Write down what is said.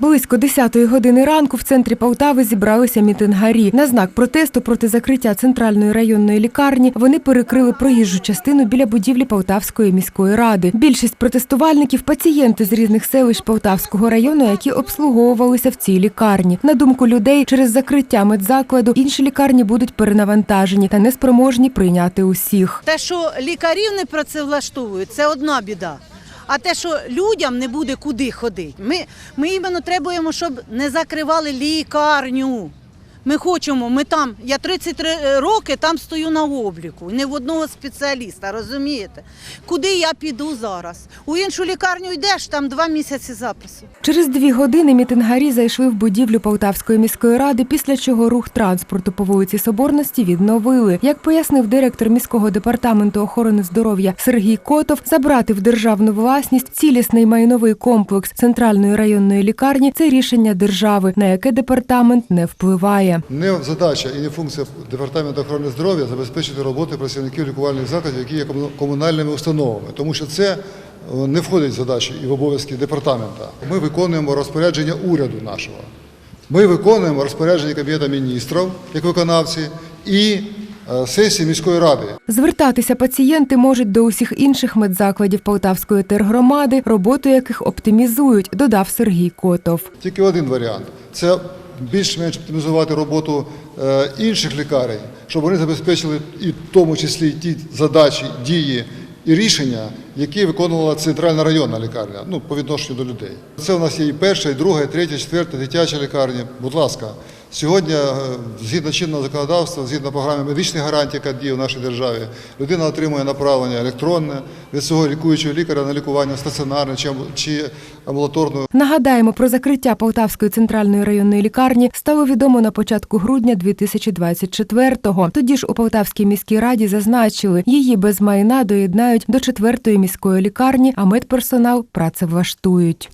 Близько 10-ї години ранку в центрі Полтави зібралися мітингарі. На знак протесту проти закриття центральної районної лікарні вони перекрили проїжджу частину біля будівлі Полтавської міської ради. Більшість протестувальників пацієнти з різних селищ Полтавського району, які обслуговувалися в цій лікарні. На думку людей, через закриття медзакладу інші лікарні будуть перенавантажені та неспроможні прийняти усіх. Те, що лікарів не працевлаштовують, це одна біда. А те, що людям не буде куди ходити, ми, ми іменно требуємо, щоб не закривали лікарню. Ми хочемо, ми там, я 33 роки там стою на обліку, не в одного спеціаліста, розумієте? Куди я піду зараз? У іншу лікарню йдеш, там два місяці запису. Через дві години мітингарі зайшли в будівлю Полтавської міської ради, після чого рух транспорту по вулиці Соборності відновили. Як пояснив директор міського департаменту охорони здоров'я Сергій Котов, забрати в державну власність цілісний майновий комплекс центральної районної лікарні це рішення держави, на яке департамент не впливає. Не задача і не функція департаменту охорони здоров'я забезпечити роботу працівників лікувальних закладів, які є комунальними установами, тому що це е, не входить в задачі і в обов'язки департамента. Ми виконуємо розпорядження уряду нашого. Ми виконуємо розпорядження Кабінету міністрів як виконавці і е, сесії міської ради. Звертатися пацієнти можуть до усіх інших медзакладів Полтавської тергромади, роботу яких оптимізують, додав Сергій Котов. Тільки один варіант це більш-менш оптимізувати роботу е, інших лікарень, щоб вони забезпечили і в тому числі ті задачі, дії і рішення, які виконувала центральна районна лікарня, ну по відношенню до людей. Це у нас є і перша, і друга, і третя, і четверта, дитяча лікарня. Будь ласка, сьогодні, е, згідно чинного законодавства, згідно програми медичних гарантій, яка діє в нашій державі, людина отримує направлення електронне від свого лікуючого лікаря на лікування стаціонарне чи амбу- чи амбулаторну Нагадаємо, про закриття Полтавської центральної районної лікарні стало відомо на початку грудня 2024-го. Тоді ж у Полтавській міській раді зазначили, її без майна доєднають до четвертої міської лікарні, а медперсонал працевлаштують.